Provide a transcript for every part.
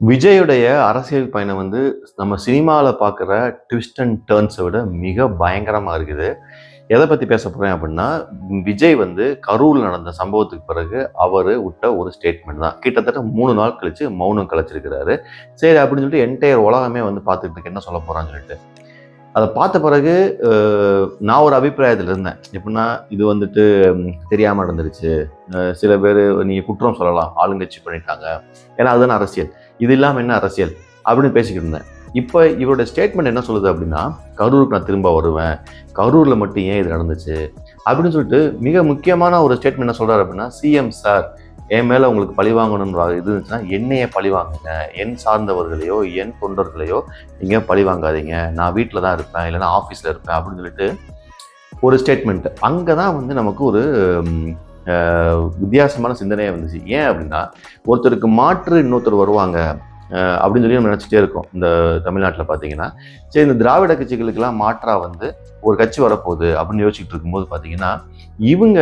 விஜயுடைய அரசியல் பயணம் வந்து நம்ம சினிமாவில் பார்க்குற ட்விஸ்ட் அண்ட் டேர்ன்ஸை விட மிக பயங்கரமாக இருக்குது. எதை பற்றி பேச போகிறேன் அப்படின்னா விஜய் வந்து கரூரில் நடந்த சம்பவத்துக்கு பிறகு அவர் விட்ட ஒரு ஸ்டேட்மெண்ட் தான். கிட்டத்தட்ட மூணு நாள் கழித்து மௌனம் கழிச்சிருக்கிறாரு. சரி அப்படின்னு சொல்லிட்டு என்டையர் உலகமே வந்து பார்த்துட்டு என்ன சொல்ல போகிறான்னு சொல்லிட்டு. அதை பார்த்த பிறகு நான் ஒரு அபிப்பிராயத்தில் இருந்தேன். எப்படின்னா இது வந்துட்டு தெரியாமல் நடந்துருச்சு. சில பேர் நீங்கள் குற்றம் சொல்லலாம் ஆளுங்கட்சி பண்ணிட்டாங்க. ஏன்னா அதுதானே அரசியல். இது இல்லாமல் என்ன அரசியல்? அப்படின்னு பேசிக்கிட்டு இருந்தேன். இப்போ இவரோட ஸ்டேட்மெண்ட் என்ன சொல்லுது அப்படின்னா கரூருக்கு நான் திரும்ப வருவேன். கரூரில் மட்டும் ஏன் இது நடந்துச்சு? அப்படின்னு சொல்லிட்டு மிக முக்கியமான ஒரு ஸ்டேட்மெண்ட் என்ன சொல்கிறார் அப்படின்னா சிஎம் சார் என் மேலே உங்களுக்கு பழி வாங்கணுன்ற இது இருந்துச்சுன்னா என்னையே பழி வாங்குங்க. என் சார்ந்தவர்களையோ என் தொண்டர்களையோ நீங்கள் பழி வாங்காதீங்க. நான் வீட்டில் தான் இருப்பேன் இல்லைன்னா ஆஃபீஸில் இருப்பேன் அப்படின்னு சொல்லிட்டு ஒரு ஸ்டேட்மெண்ட் அங்கே தான் வந்து நமக்கு ஒரு வித்தியாசமான சிந்தனையாக வந்துச்சு. ஏன் அப்படின்னா ஒருத்தருக்கு மாற்று இன்னொருத்தர் வருவாங்க. அப்படின்னு சொல்லி நம்ம நினச்சிட்டே இருக்கோம் இந்த தமிழ்நாட்டில் பார்த்தீங்கன்னா சரி இந்த திராவிட கட்சிகளுக்கெல்லாம் மாற்றாக வந்து ஒரு கட்சி வரப்போகுது அப்படின்னு யோசிச்சுட்டு இருக்கும்போது பார்த்தீங்கன்னா இவங்க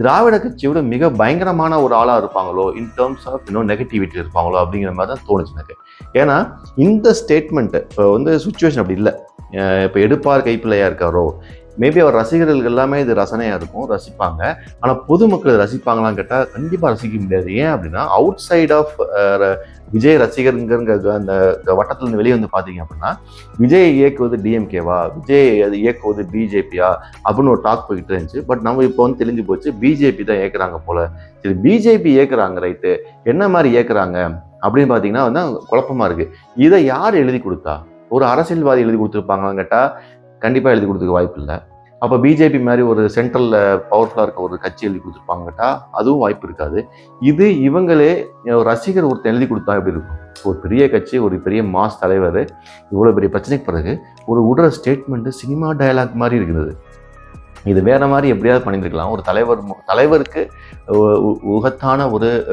திராவிட கட்சியோட மிக பயங்கரமான ஒரு ஆளாக இருப்பாங்களோ இன் டேர்ம்ஸ் ஆஃப் இன்னும் நெகட்டிவிட்டி இருப்பாங்களோ அப்படிங்கிற மாதிரி தான் தோணுச்சு எனக்கு. ஏன்னா இந்த ஸ்டேட்மெண்ட்டு இப்போ வந்து சுச்சுவேஷன் அப்படி இல்லை. இப்போ எடுப்பார் கைப்பிள்ளையாக இருக்காரோ மேபி அவர் ரசிகர்கள் எல்லாமே இது ரசனையாக இருக்கும் ரசிப்பாங்க. ஆனால் பொதுமக்கள் இதை ரசிப்பாங்களான்னு கேட்டால் கண்டிப்பாக ரசிக்க முடியாது. ஏன் அப்படின்னா அவுட் சைட் ஆஃப் விஜய் ரசிகருங்கிற அந்த வட்டத்துலேருந்து வெளியே வந்து பார்த்தீங்க அப்படின்னா விஜய் இயக்குவது டிஎம்கேவா விஜய் அது இயக்குவது பிஜேபியா அப்படின்னு ஒரு டாக் போய்கிட்டு இருந்துச்சு. பட் நம்ம இப்போ வந்து தெரிஞ்சு போச்சு பிஜேபி தான் இயக்குறாங்க போல. சரி பிஜேபி இயக்குறாங்க ரைட்டு என்ன மாதிரி இயக்குறாங்க? அப்படின்னு பார்த்தீங்கன்னா வந்து குழப்பமா இருக்கு. இதை யார் எழுதி கொடுத்தா? ஒரு அரசியல்வாதி எழுதி கொடுத்துருப்பாங்களான்னு கேட்டால் கண்டிப்பாக எழுதி கொடுத்துக்க வாய்ப்பு இல்லை அப்போ பிஜேபி மாதிரி ஒரு சென்ட்ரலில் பவர்ஃபுல்லாக இருக்க ஒரு கட்சி எழுதி கொடுத்துருப்பாங்கட்டா அதுவும் வாய்ப்பு இருக்காது. இது இவங்களே ரசிகர் ஒருத்தர் எழுதி கொடுத்தா எப்படி இருக்கும்? ஒரு பெரிய கட்சி ஒரு பெரிய மாஸ் தலைவர் இவ்வளோ பெரிய பிரச்சனைக்கு பிறகு ஒரு விடுற ஸ்டேட்மெண்ட்டு சினிமா டயலாக் மாதிரி இருக்கிறது இது வேறு மாதிரி எப்படியாவது பண்ணியிருக்கலாம். ஒரு தலைவர் மு- தலைவருக்கு உ- உகத்தான ஒரு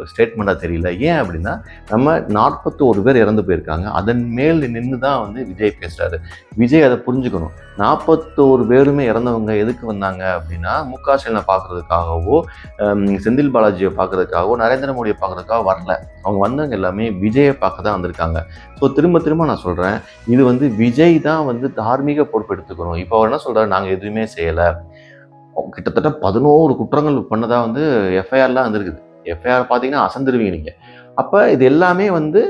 ஸ்டேட்மெண்ட்டாக தெரியல. ஏன் அப்படின்னா நம்ம நாற்பத்தி ஒரு பேர் இறந்து போயிருக்காங்க. அதன் மேல் நின்று தான் வந்து விஜய் பேசுகிறாரு விஜய் அதை புரிஞ்சுக்கணும். நாற்பத்தோரு பேருமே இறந்தவங்க எதுக்கு வந்தாங்க அப்படின்னா மு க ஸ்டாலினை பார்க்குறதுக்காகவோ செந்தில் பாலாஜியை பார்க்குறதுக்காகவோ நரேந்திர மோடியை பார்க்குறதுக்காக வரல. அவங்க வந்தவங்க எல்லாமே விஜயை பார்க்க தான் வந்திருக்காங்க. ஸோ திரும்ப திரும்ப நான் சொல்கிறேன் இது வந்து விஜய் தான் வந்து தார்மீக பொறுப்பு எடுத்துக்கணும். இப்போ அவர் என்ன சொல்கிறார் நாங்கள் எதுவுமே செய்யலை. கிட்டத்தட்ட பதினோரு குற்றங்கள் பண்ணதாக வந்து எஃப்ஐஆர்லாம் வந்துருக்குது. எஃப்ஐஆர் பார்த்தீங்கன்னா அசந்துருவீங்க நீங்கள் அப்போ இது எல்லாமே வந்து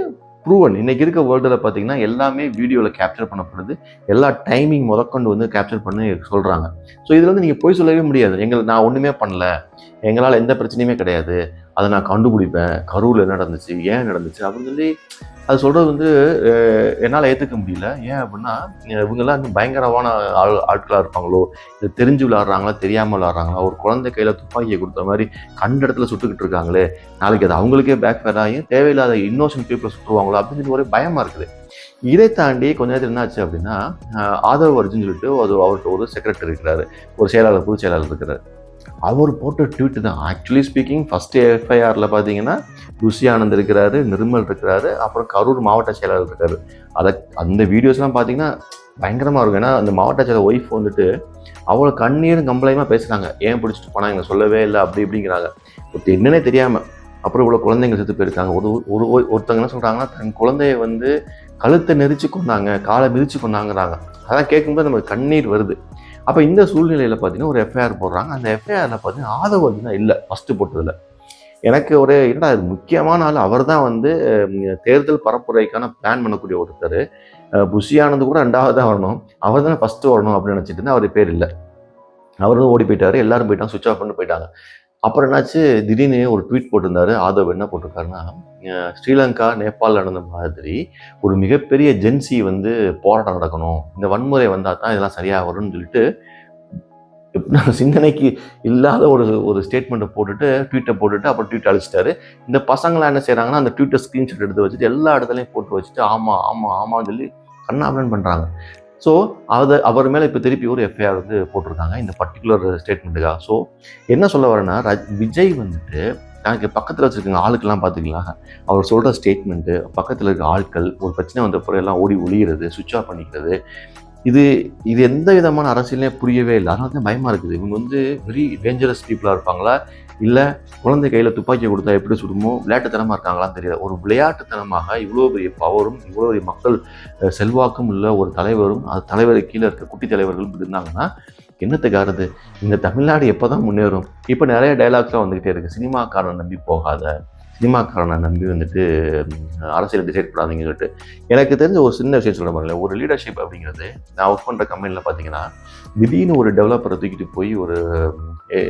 ப்ரூவன் இன்னைக்கு இருக்க வேர்ல்டில் பார்த்தீங்கன்னா எல்லாமே வீடியோவில் கேப்சர் பண்ணப்படுது. எல்லா டைமிங் முதற்கொண்டு வந்து கேப்சர் பண்ணி சொல்கிறாங்க ஸோ இதில் வந்து நீங்கள் போய் சொல்லவே முடியாது. எங்களை நான் ஒன்றுமே பண்ணல. எங்களால் எந்த பிரச்சனையுமே கிடையாது. அதை நான் கண்டுபிடிப்பேன். கரூரில் என்ன நடந்துச்சு? ஏன் நடந்துச்சு? அப்படின்னு சொல்லி அது சொல்கிறது வந்து என்னால் ஏற்றுக்க முடியல. ஏன் அப்படின்னா இவங்கெல்லாம் இன்னும் பயங்கரமான ஆள் ஆட்களாக இருப்பாங்களோ? இது தெரிஞ்சு விளாட்றாங்களா தெரியாமல் விளாட்றாங்களா ஒரு குழந்தை கையில் துப்பாக்கியை கொடுத்த மாதிரி கண்ட இடத்துல சுட்டுக்கிட்டு இருக்காங்களே? நாளைக்கு அது அவங்களுக்கே பேக் ஃபேர் ஆகி தேவையில்லாத இன்னோஷன் பீப்புளை சுற்றுவாங்களோ அப்படின்னு சொல்லி ஒரே பயமாக இருக்குது. இதை தாண்டி கொஞ்ச நேரத்தில் என்னாச்சு அப்படின்னா ஆதரவு ஆதவ் அர்ஜுன் சொல்லிட்டு அது அவர்கிட்ட ஒரு செக்ரட்டரி இருக்கிறாரு. ஒரு செயலாளர் பொதுச் செயலாளர் இருக்கிறார். அவர் போட்ட ட்வீட் தான். ஆக்சுவலி ஸ்பீக்கிங் ஃபஸ்ட்டு எஃப்ஐஆரில் பார்த்தீங்கன்னா ருசி ஆனந்த் இருக்கிறாரு நிர்மல் இருக்கிறாரு அப்புறம் கரூர் மாவட்ட செயலாளர் இருக்காரு. அதை அந்த வீடியோஸ்லாம் பார்த்தீங்கன்னா பயங்கரமாக இருக்கும். ஏன்னா அந்த மாவட்ட செயலர் ஒய்ஃப் வந்துட்டு அவ்வளோ கண்ணீரும் கம்பளையமாக பேசுகிறாங்க ஏன் பிடிச்சிட்டு போனாங்க எங்களை சொல்லவே இல்லை. அப்படி இப்படிங்கிறாங்க. ஒருத்தர் என்னன்னே தெரியாமல் அப்புறம் இவ்வளோ குழந்தைங்க செத்து போயிருக்காங்க. ஒரு ஒரு ஒருத்தங்க ஒருத்தவங்க என்ன சொல்கிறாங்கன்னா தன் குழந்தைய வந்து கழுத்தை நெரிச்சு கொண்டாங்க காலை மிதிச்சு கொண்டாங்கிறாங்க அதெல்லாம் கேட்கும்போது நமக்கு கண்ணீர் வருது. அப்போ இந்த சூழ்நிலையில் பார்த்தீங்கன்னா ஒரு எஃப்ஐஆர் போடுறாங்க. அந்த எஃப்ஐஆரில் பார்த்தீங்கன்னா ஆதவ தான் இல்லை ஃபஸ்ட்டு போட்டதில். எனக்கு ஒரு என்னடா இது முக்கியமான ஆள் அவர் தான் வந்து தேர்தல் பரப்புரைக்கான பிளான் பண்ணக்கூடிய ஒருத்தர். புஷியானது கூட ரெண்டாவது தான் வரணும். அவர் தானே ஃபஸ்ட்டு வரணும் அப்படின்னு நினச்சிட்டு இருந்தால் அவர் பேர் இல்லை. அவர் வந்து ஓடி போயிட்டார் எல்லாரும் போயிட்டாங்க சுவிச் ஆஃப் பண்ணி போயிட்டாங்க. அப்புறம் என்னாச்சு? திடீர்னு ஒரு ட்வீட் போட்டிருந்தாரு. ஆதவ் என்ன போட்டிருக்காருன்னா ஸ்ரீலங்கா நேபாள் நடந்த மாதிரி ஒரு மிகப்பெரிய ஜென்சி வந்து போராட்டம் நடக்கணும். இந்த வன்முறை வந்தால் தான் இதெல்லாம் சரியாக வரும்னு சொல்லிட்டு சிந்தனைக்கு இல்லாத ஒரு ஒரு ஸ்டேட்மெண்ட்டை போட்டுட்டு ட்வீட்டை போட்டுட்டு அப்புறம் ட்வீட் அழிச்சிட்டாரு. இந்த பசங்களாம் என்ன செய்கிறாங்கன்னா அந்த ட்வீட்டை ஸ்க்ரீன்ஷாட் எடுத்து வச்சுட்டு எல்லா இடத்துலையும் போட்டு வச்சுட்டு ஆமாம் ஆமாம் ஆமான்னு சொல்லி கண்ணாபலன் பண்ணுறாங்க ஸோ அதை அவர் மேலே இப்போ திருப்பி ஒரு எஃப்ஐஆர் வந்து போட்டிருக்காங்க இந்த பர்டிகுலர் ஸ்டேட்மெண்ட்டுக்காக ஸோ என்ன சொல்ல வரேன்னா ரஜ் விஜய் வந்துட்டு எனக்கு பக்கத்தில் வச்சுருக்க ஆளுக்கெல்லாம் பார்த்துக்கலாம் அவர் சொல்கிற ஸ்டேட்மெண்ட்டு பக்கத்தில் இருக்க ஆட்கள் ஒரு பிரச்சனை வந்த பிறகு எல்லாம் ஓடி ஒளிகிறது சுவிட்ச் ஆஃப் பண்ணிக்கிறது இது இது எந்த விதமான அரசியலே புரியவே இல்லை. அதனால தான் பயமாக இருக்குது. இவங்க வந்து வெரி டேஞ்சரஸ் பீப்புளாக இருப்பாங்களா? இல்லை குழந்தை கையில் துப்பாக்கி கொடுத்தா எப்படி சுடுமோ? விளையாட்டுத்தனமாக இருக்காங்களான்னு தெரியல. ஒரு விளையாட்டுத்தனமாக இவ்வளோ பெரிய பவரும் இவ்வளோ பெரிய மக்கள் செல்வாக்கும் உள்ள ஒரு தலைவரும் அது தலைவருக்கு கீழே இருக்க குட்டி தலைவர்களும் இருந்தாங்கன்னா என்னத்துக்காரது இந்த தமிழ்நாடு எப்போ தான் முன்னேறும்? இப்போ நிறைய டைலாக்ஸ்லாம் வந்துக்கிட்டே இருக்குது சினிமாக்காரனை நம்பி போகாத சினிமாக்காரனை நம்பி வந்துட்டு அரசியல் டிசைட் பண்ணாதீங்கன்னு சொல்லிட்டு எனக்கு தெரிஞ்ச ஒரு சின்ன விஷயம் சொல்ல பாருங்களேன். ஒரு லீடர்ஷிப் அப்படிங்கிறது நான் ஒர்க் பண்ணுற கம்பெனியில் பார்த்தீங்கன்னா திடீர்னு ஒரு டெவலப்பரை தூக்கிட்டு போய் ஒரு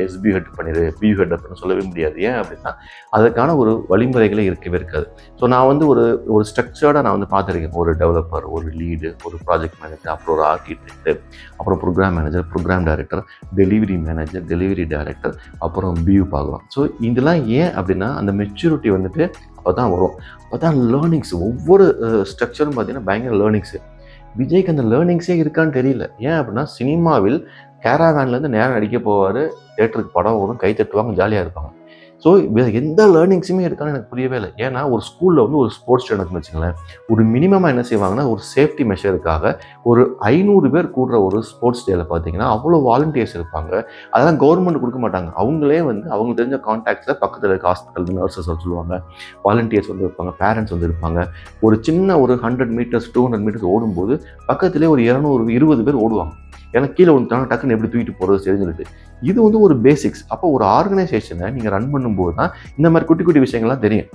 எஸ்பி ஹெட் பண்ணிடு பி ஹெட் அப்படின்னு சொல்லவே முடியாது. ஏன் அப்படின்னா அதற்கான ஒரு வழிமுறைகளே இருக்கவே இருக்காது. ஸோ நான் வந்து ஒரு ஒரு ஸ்ட்ரக்சர்டாக நான் வந்து பார்த்துருக்கேன். ஒரு டெவலப்பர் ஒரு லீடு ஒரு ப்ராஜெக்ட் மேனேஜர் அப்புறம் ஒரு ஆர்கிடெக்ட் அப்புறம் program manager program director delivery manager delivery director அப்புறம் பியூ பார்க்கலாம். ஸோ இதெல்லாம் ஏன் அப்படின்னா அந்த மெச்சூரிட்டி வந்துட்டு அப்போ தான் வரும். அப்போ தான் லேர்னிங்ஸ் ஒவ்வொரு ஸ்ட்ரக்சரும் பார்த்தீங்கன்னா பயங்கர லேர்னிங்ஸு விஜய்க்கு அந்த லேர்னிங்ஸே இருக்கான்னு தெரியல. ஏன் அப்படின்னா சினிமாவில் கேராவேன்லேருந்து நேரம் நடிக்க போவார். தேட்டருக்கு படம் வரும் கை தட்டுவாங்க ஜாலியாக இருப்பாங்க. ஸோ எந்த லேர்னிங்ஸுமே இருக்கான்னு எனக்கு புரியவே இல்லை. ஏன்னா ஒரு ஸ்கூலில் வந்து ஒரு ஸ்போர்ட்ஸ் டே நடக்குன்னு வச்சுங்களேன் ஒரு மினிமமாக என்ன செய்வாங்கன்னா ஒரு சேஃப்டி மெஷருக்காக ஒரு ஐநூறு பேர் கூடுற ஒரு ஸ்போர்ட்ஸ் டேயில் பார்த்தீங்கன்னா அவ்வளோ வாலண்டியர்ஸ் இருப்பாங்க. அதெல்லாம் கவர்மெண்ட் கொடுக்க மாட்டாங்க. அவங்களே வந்து அவங்க தெரிஞ்ச கான்டாக்ட்ஸில் பக்கத்தில் இருக்க ஹாஸ்பிட்டல் நர்சஸ் சொல்லுவாங்க. வாலண்டியர்ஸ் வந்து இருப்பாங்க பேரண்ட்ஸ் வந்து இருப்பாங்க. ஒரு சின்ன ஒரு hundred meters two hundred meters ஓடும்போது பக்கத்துலேயே ஒரு இரநூறு இருபது பேர் ஓடுவாங்க. ஏன்னா கீழே விழுந்துட்டாங்க டக்குன்னு எப்படி தூக்கிட்டு போகிறது சரின்னு சொல்லிட்டு. இது வந்து ஒரு பேசிக்ஸ் அப்போ ஒரு ஆர்கனைசேஷனை நீங்கள் ரன் பண்ணும்போது தான் இந்த மாதிரி குட்டி குட்டி விஷயங்கள்லாம் தெரியும்.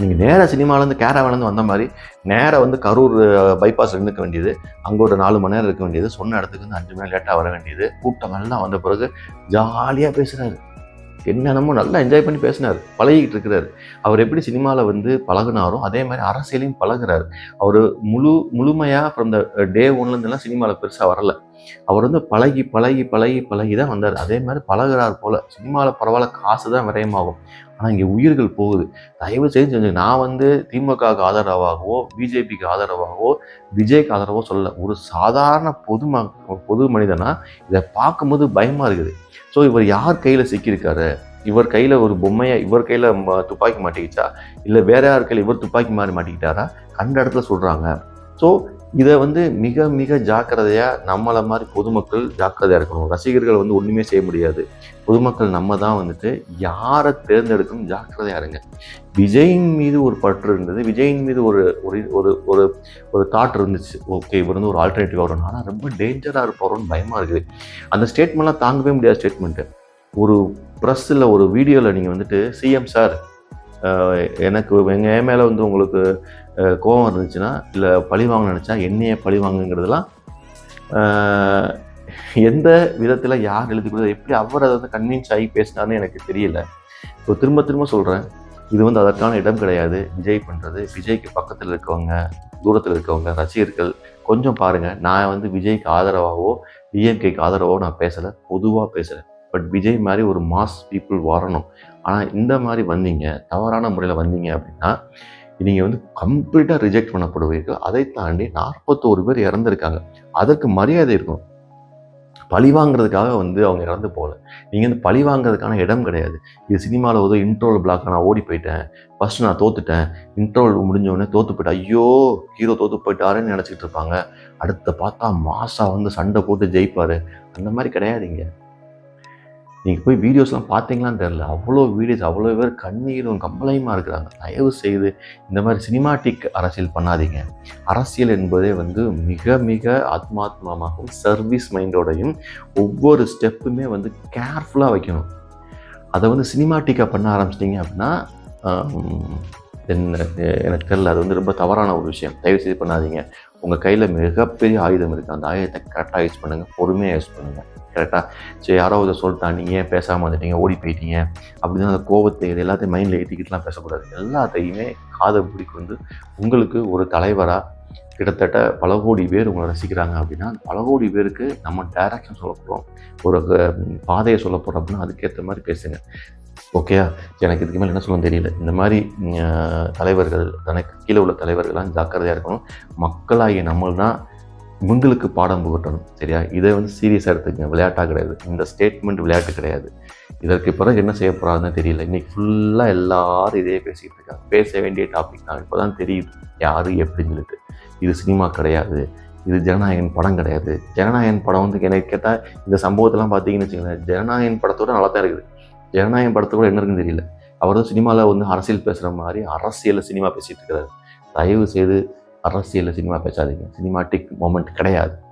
நீங்கள் நேராக சினிமாலேருந்து கேரவேலேருந்து வந்த மாதிரி நேராக வந்து கரூர் பைபாஸ் இருந்துக்க வேண்டியது. அங்கே ஒரு நாலு மணி நேரம் இருக்க வேண்டியது. சொன்ன இடத்துக்கு வந்து அஞ்சு மணி நேரம் லேட்டாக வர வேண்டியது. கூட்டம் எல்லாம் வந்த பிறகு ஜாலியாக பேசுகிறாரு என்னென்னமோ நல்லா என்ஜாய் பண்ணி பேசினார். பழகிட்டு இருக்கிறாரு. அவர் எப்படி சினிமாவில் வந்து பழகுனாரோ அதே மாதிரி அரசியலையும் பழகிறார். அவர் முழு முழுமையாக ஃப்ரம் த டே ஒன்லேருந்துலாம் சினிமாவில் பெருசாக வரல. அவர் வந்து பழகி பழகி பழகி பழகி தான் வந்தார். அதே மாதிரி பழகுறார் போல். சினிமாவில் பரவாயில்ல காசு தான் விரயமாகும். ஆனால் இங்கே உயிர்கள் போகுது. தயவு செய்து செஞ்சு நான் வந்து திமுகவுக்கு ஆதரவாகவோ பிஜேபிக்கு ஆதரவாகவோ விஜய்க்கு ஆதரவோ சொல்ல ஒரு சாதாரண பொது ம பொது மனிதனா இதை பார்க்கும்போது பயமாக இருக்குது. ஸோ இவர் யார் கையில் சிக்கியிருக்காரு? இவர் கையில் ஒரு பொம்மையை இவர் கையில் துப்பாக்கி மாட்டிக்கிச்சா இல்லை வேற யார் கையில் இவர் துப்பாக்கி மாறி மாட்டிக்கிட்டாரா? கண்ட இடத்துல சொல்கிறாங்க ஸோ இதை வந்து மிக மிக ஜாக்கிரதையாக நம்மளை மாதிரி பொதுமக்கள் ஜாக்கிரதையாக இருக்கணும். ரசிகர்கள் வந்து ஒன்றுமே செய்ய முடியாது. பொதுமக்கள் நம்ம தான் வந்துட்டு யாரை தேர்ந்தெடுக்கணும் ஜாக்கிரதையாக இருங்க. விஜயின் மீது ஒரு பற்று இருந்தது. விஜயின் மீது ஒரு ஒரு ஒரு ஒரு ஒரு தாட் இருந்துச்சு. ஓகே இவர் வந்து ஒரு ஆல்டர்னேட்டிவ் வரணும். ஆனால் ரொம்ப டேஞ்சராக இருப்பாரோன்னு பயமாக இருக்குது. அந்த ஸ்டேட்மெண்ட்லாம் தாங்கவே முடியாத ஸ்டேட்மெண்ட்டு ஒரு ப்ரெஸ்ஸில் ஒரு வீடியோவில் நீங்கள் வந்துட்டு சிஎம் சார் எனக்கு எங்கள் மேலே வந்து உங்களுக்கு கோபம் இருந்துச்சுன்னா இல்லை பழி வாங்க நினச்சா என்னையே பழி வாங்குங்கிறதெல்லாம் எந்த விதத்தில் யார் எழுதி கொடுத்தது எப்படி அவர் அதை வந்து கன்வின்ஸ் ஆகி பேசினார்னு எனக்கு தெரியல. இப்போ திரும்ப திரும்ப சொல்கிறேன் இது வந்து அதற்கான இடம் கிடையாது. விஜய் பண்ணுறது விஜய்க்கு பக்கத்தில் இருக்கவங்க தூரத்தில் இருக்கவங்க ரசிகர்கள் கொஞ்சம் பாருங்கள் நான் வந்து விஜய்க்கு ஆதரவாகவோ டிஎம்கேக்கு ஆதரவாகவோ நான் பேசலை பொதுவாக பேசுகிறேன் பட் விஜய் மாதிரி ஒரு மாஸ் பீப்புள் வரணும். ஆனால் இந்த மாதிரி வந்தீங்க தவறான முறையில் வந்தீங்க அப்படின்னா நீங்கள் வந்து கம்ப்ளீட்டாக ரிஜெக்ட் பண்ணப்படுவீர்கள். அதை தாண்டி நாற்பத்தோரு பேர் இறந்துருக்காங்க. அதற்கு மரியாதை இருக்கும். பழி வாங்குறதுக்காக வந்து அவங்க இறந்து போகல. நீங்கள் வந்து பழி வாங்குறதுக்கான இடம் கிடையாது. இது சினிமாவில் ஒரு இன்ட்ரோல் பிளாக் நான் ஓடி போயிட்டேன். ஃபஸ்ட்டு நான் தோத்துட்டேன். இன்ட்ரோல் முடிஞ்சோடனே தோற்று தோத்து போயிட்டேன். ஐயோ ஹீரோ தோத்து போயிட்டாருன்னு நினச்சிக்கிட்டு இருப்பாங்க. அடுத்த பார்த்தா மாசா வந்து சண்டை போட்டு ஜெயிப்பார். அந்த மாதிரி கிடையாதுங்க நீங்கள் போய் வீடியோஸ்லாம் பார்த்தீங்களான்னு தெரில அவ்வளோ வீடியோஸ் அவ்வளோ பேர் கண்ணீரும் கம்பளையுமா இருக்கிறாங்க. தயவு செய்து இந்த மாதிரி சினிமாட்டிக் அரசியல் பண்ணாதீங்க. அரசியல் என்பதே வந்து மிக மிக ஆத்மாத்மமாகவும் சர்வீஸ் மைண்டோடையும் ஒவ்வொரு ஸ்டெப்புமே வந்து கேர்ஃபுல்லாக வைக்கணும். அதை வந்து சினிமாட்டிக்காக பண்ண ஆரம்பிச்சிட்டிங்க அப்படின்னா எனக்கு தெரில அது வந்து ரொம்ப தவறான ஒரு விஷயம். தயவு செய்து பண்ணாதீங்க. உங்கள் கையில் மிகப்பெரிய ஆயுதம் இருக்குது அந்த ஆயுதத்தை கரெக்டாக யூஸ் பண்ணுங்கள் பொறுமையாக யூஸ் பண்ணுங்கள் கரெக்டாக சரி யாரோ இதை சொல்லிட்டான் நீங்கள் ஏன் பேசாமல் வந்துட்டீங்க? ஓடி போயிட்டீங்க. அப்படின்னு அந்த கோபத்தை இது எல்லாத்தையும் மைண்டில் ஏற்றிக்கிட்டுலாம் பேசக்கூடாது. எல்லாத்தையுமே காதை பிடிக்கு வந்து உங்களுக்கு ஒரு தலைவராக கிட்டத்தட்ட பல கோடி பேர் உங்களை ரசிக்கிறாங்க அப்படின்னா பல கோடி பேருக்கு நம்ம டைரக்ஷன் சொல்ல போகிறோம் ஒரு பாதையை சொல்ல போகிறோம் அப்படின்னா அதுக்கேற்ற மாதிரி பேசுங்க. ஓகேயா எனக்கு இதுக்கு மேலே என்ன சொல்ல தெரியல. இந்த மாதிரி தலைவர்கள் தனக்கு கீழே உள்ள தலைவர்கள்லாம் ஜாக்கிரதையாக இருக்கணும். மக்களாகிய நம்ம தான் இவங்களுக்கு பாடம் புகட்டணும் சரியா? இதை வந்து சீரியஸாக எடுத்துக்கங்க. விளையாட்டாக கிடையாது. இந்த ஸ்டேட்மெண்ட் விளையாட்டு கிடையாது. இதற்கு பிறகு என்ன செய்ய போகிறாங்கன்னு தெரியல. இன்றைக்கி ஃபுல்லாக எல்லாரும் இதே பேசிக்கிட்டு இருக்காங்க. பேச வேண்டிய டாபிக் தான். இப்போ தான் தெரியுது. யார் எப்படின்னு சொல்லிட்டு இது சினிமா கிடையாது. இது ஜனநாயகன் படம் கிடையாது. ஜனநாயகன் படம் வந்து எனக்கு கேட்டால் இந்த சம்பவத்தெல்லாம் பார்த்தீங்கன்னு வச்சுக்கோங்களேன். ஜனநாயகன் படத்தோட நல்லா தான் இருக்குது. ஜனநாயகன் படத்தோட என்ன இருக்குன்னு தெரியல. அவர் வந்து சினிமாவில் வந்து அரசியல் பேசுகிற மாதிரி அரசியலில் சினிமா பேசிகிட்டு இருக்கிறாரு தயவு செய்து அரசியலில் சினிமா பேசாதீங்க. சினிமாட்டிக் மூமெண்ட் கிடையாது.